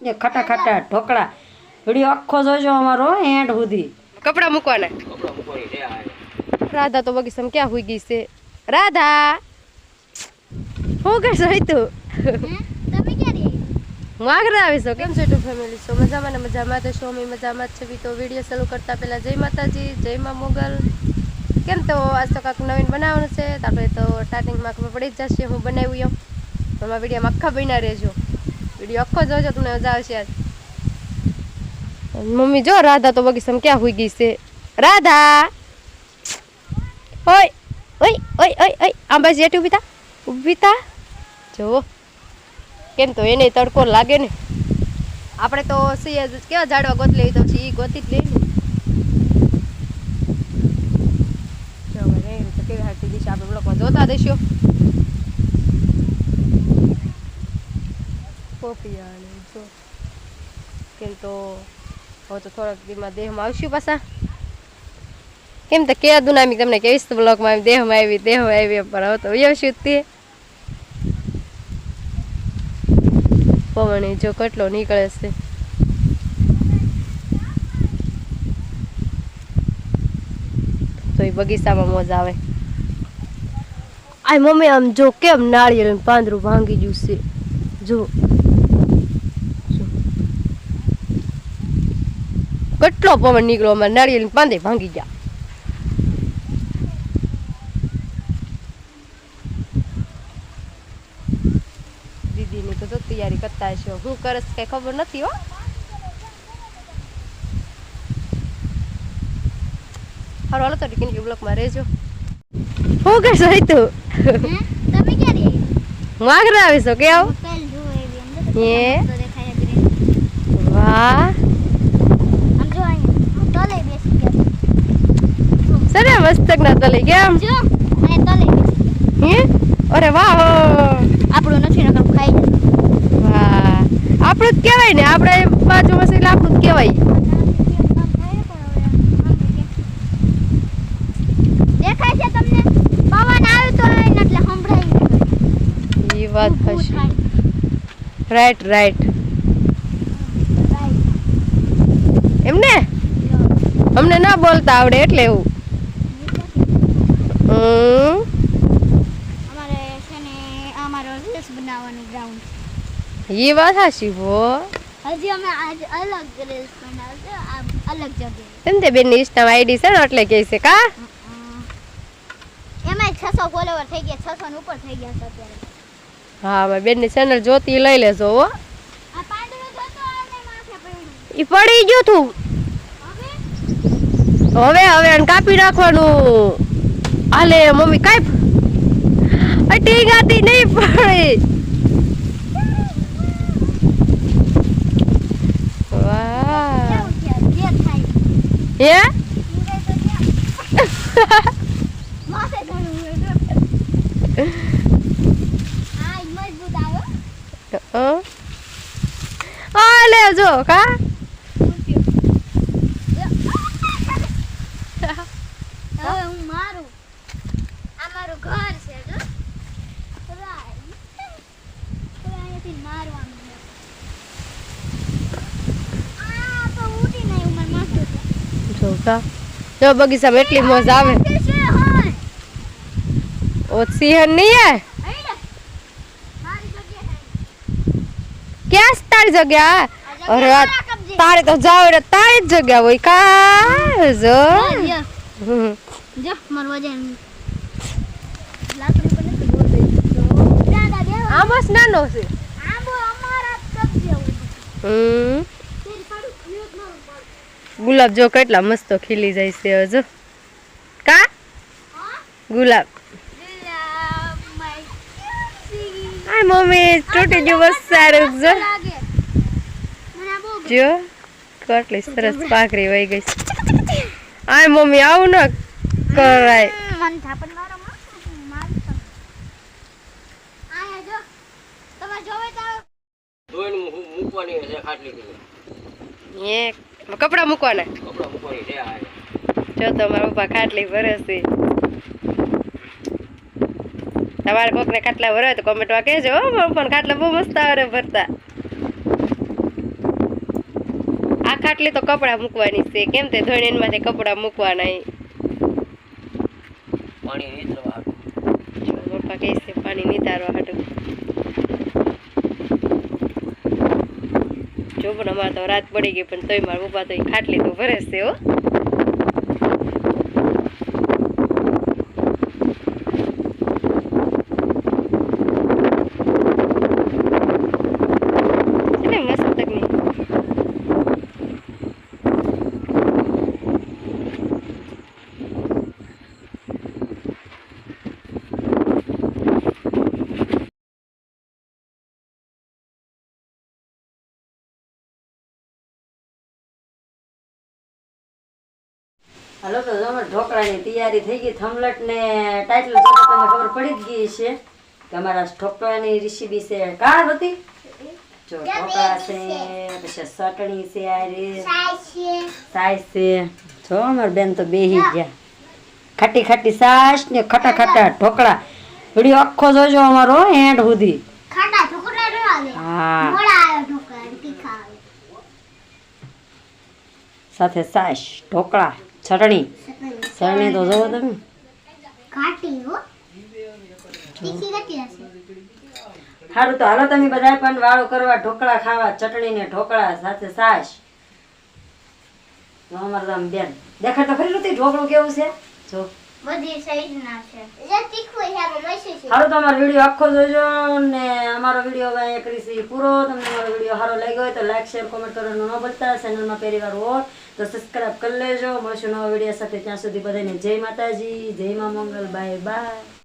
એ ખટા ખટા dhokla. Video આખો જોજો અમારો એન્ડ સુધી. કપડા મૂકવાના. રાધા તો બગીચામાં ક્યાં હોઈ ગઈ છે? રાધા! હું કરશો તું? તમે ક્યારે હું આગળ આવીશું કેમ છે ટુ ફેમિલી છો? મજામાં ને મજામાં? તો સ્વામી મજામાં જ છે. તો વીડિયો ચાલુ કરતા પહેલા જય માતાજી જય મા મોગલ. કેમ તો આજ તો કાંક નવીન બનાવવાનું છે તો આપણે તો સ્ટાર્ટિંગમાં ખબર પડી જ જશે હું બનાવ્યું એમ. તમારા વિડીયોમાં આખા બન્યા રહેજો. વીડિયો આખો જોજો, તમને મજા આવશે આજ મમ્મી, જો રાધા તો બગીચામાં ક્યાં હોઈ ગઈ છે? રાધા! ઓય ઓય ઓય ઓય ઓય આંબા જેઠ ઊભી થા ઊભી થા. જો, કેમ તો એને તડકો લાગે ને. આપણે તો સિંહ કેવા ઝાડવા ગોત લેવી તો પછી એ ગોતી જ લે ને. જો કેવી હાલતી દિશા જોતા દેશો પોપિયા ને જો કેમ તો હવે તો થોડાક દીમાં દેહમાં આવશું પાછા. કેમ તો કે દુનામી તમને કેવીશ તો બ્લોકમાં આવી, દેહમાં આવી દેહમાં આવી, પણ હવે તો આવશું તે. પવન જો કેટલો નીકળે છે. તો એ બગીચામાં મોજા આવે. આ મમ્મી, આમ જો કેમ નાળિયેર પાંદરું ભાંગી ગયું છે. જો. કેટલો પવન નીકળ્યો અમારે નાળિયેર પાંદે ભાંગી ગયા. દીદીની તો તૈયારી કરતા હશો. હું કરસ કઈ ખબર નથી હો. હારું હાલો તો ટીકીની બ્લોકમાં રહેજો. હું કરશો તું? તમે ક્યારે હું આગળ આવીશું કે આવ? વાહ આમ જો અહીંયા તલે બેસી ગયા સરે મસ્તક ના તલે કેમ? જો અને તલે. હે? અરે વાહ આપણું નથી નકર ખાઈ જશે વાહ. આપણું જ કહેવાય ને આપણે બાજુ એટલે આપણું જ કહેવાય. દેખાય છે તમને? પવન આવ્યો તો એટલે સંભળાય એ વાત હશે. રાઈટ રાઈટ એમને? અમને ના બોલતા આવડે એટલે એવું. અમારે છે ને અમારો રીલ્સ બનાવવાનું ગ્રાઉન્ડ એ વાત હાશી હજી અમે આજ અલગ રીલ્સ બનાવશે અલગ જગ્યાએ. તેમ તે બેન ઇન્સ્ટા આઈડી છે ને એટલે કહે છે કા? એમાં છસો ફોલોવર થઈ ગયા છસો ઉપર થઈ ગયા છે અત્યારે. હા મારી બેનની ચેનલ જોતી લઈ લેજો હો. આ પાંદડું જોતો અને માથે પડ્યું. ઈ પડી ગયું તું. હવે? હવે હવે કાપી નાખવાનું. હાલે મમ્મી કાપ અટી ગાતી નહીં પડે વાહ કેવું છે જે થાય હે ઈંગાઈ તો ત્યાં. માથે ચડવું હોય તો. હા ઈ મજબૂત આવ્યો હાલે જો કા છે. જો કા જો બગીચામાં એટલી મજા આવે તે છે હોય. ઓ સિંહણ નહીં હે અહીં લે. મારી જગ્યા છે. ક્યાં છે તારી જગ્યા આ અરે જગ્યા આ મારા કબજે. તારે તો જાવ એટલે તારી જ જગ્યા હોય કા જો જો, જો. હમ. જો મારું વજન લાકડી પર નથી બોલતી દાદા દેવા આ મસ્ત નાનો છે આંબો અમારા જ કબજે હોય હમ તેરી પાડું મ્યુટ મારું પાડું ગુલાબ જો કેટલા મસ્ત ખીલી જાય છે હજુ. કા? ગુલાબ. આ મમ્મી તૂટી ગયું બસ સારું જો. જો કેટલી સરસ પાઘરી વહી ગઈ છે. આ મમ્મી આવું ન કરાય. મન તો તો કપડા મૂકવાના જો તમારા પપ્પા ખાટલી ભરે છે. તમારે કોકને ખાટલા ભરે તો કોમેન્ટમાં કહેજો પપ્પાને ખાટલા બહુ મસ્ત આવે ભરતા. આ ખાટલી તો કપડાં મૂકવાની છે. કેમ તે ધોઈને એના કપડા મૂકવાના. પાણી નીતરવા હાટું. પપ્પા કહે છે પાણી નીતારવા હાટું. જો પણ અમારે તો રાત પડી ગઈ પણ તોય મારા પપ્પા તો ખાટલી તો ભરે છે હો છે ને મસ્ત તકની હાલો તો જો ઢોકળાની તૈયારી થઈ ગઈ. થમલટને ટાઇટલ સાથે તમને ખબર પડી જ ગઈ છે કે અમારા ઢોકળાની રેસીપી છે. કાળ હતી? જો ઢોકળા છે પછી ચટણી છે આ રે સાસ છે. જો અમારા બેન તો બેહી ગયા. ખાટી ખાટી સાસ ને ખટા ખટા ઢોકળા. વીડિયો આખો જોજો અમારો એન્ડ સુધી. ખાટા ઢોકળા ન આવે. હા. મોડા આવે ઢોકળા તીખા આવે. સાથે સાસ ઢોકળા. ચટણી. ચટણી તો જોવો તમે. સારું તો હાલો તમે બધા પણ વાળો કરવા ઢોકળા ખાવા ચટણી ને ઢોકળા સાથે સાસ અમારે બેન. દેખાડ તો ખરી ઢોકળું કેવું છે? જો. બધી સાઈઝ છે. જે તીખું છે, આમાં મસી છે. સારું તો અમારો વીડિયો આખો જોજો ને અમારો વીડિયો હવે અહીંયા કરીશી પૂરો. તમને અમારો વીડિયો સારો લાગ્યો હોય તો લાઈક શેર કોમેન્ટ કરવાનું ન ભૂલતા. ચેનલમાં પહેલી વાર હોય તો સબસ્ક્રાઈબ કરી લેજો. મળશું નવા વીડિયો સાથે ત્યાં સુધી બધાને જય માતાજી, જય મા મંગલ બાય બાય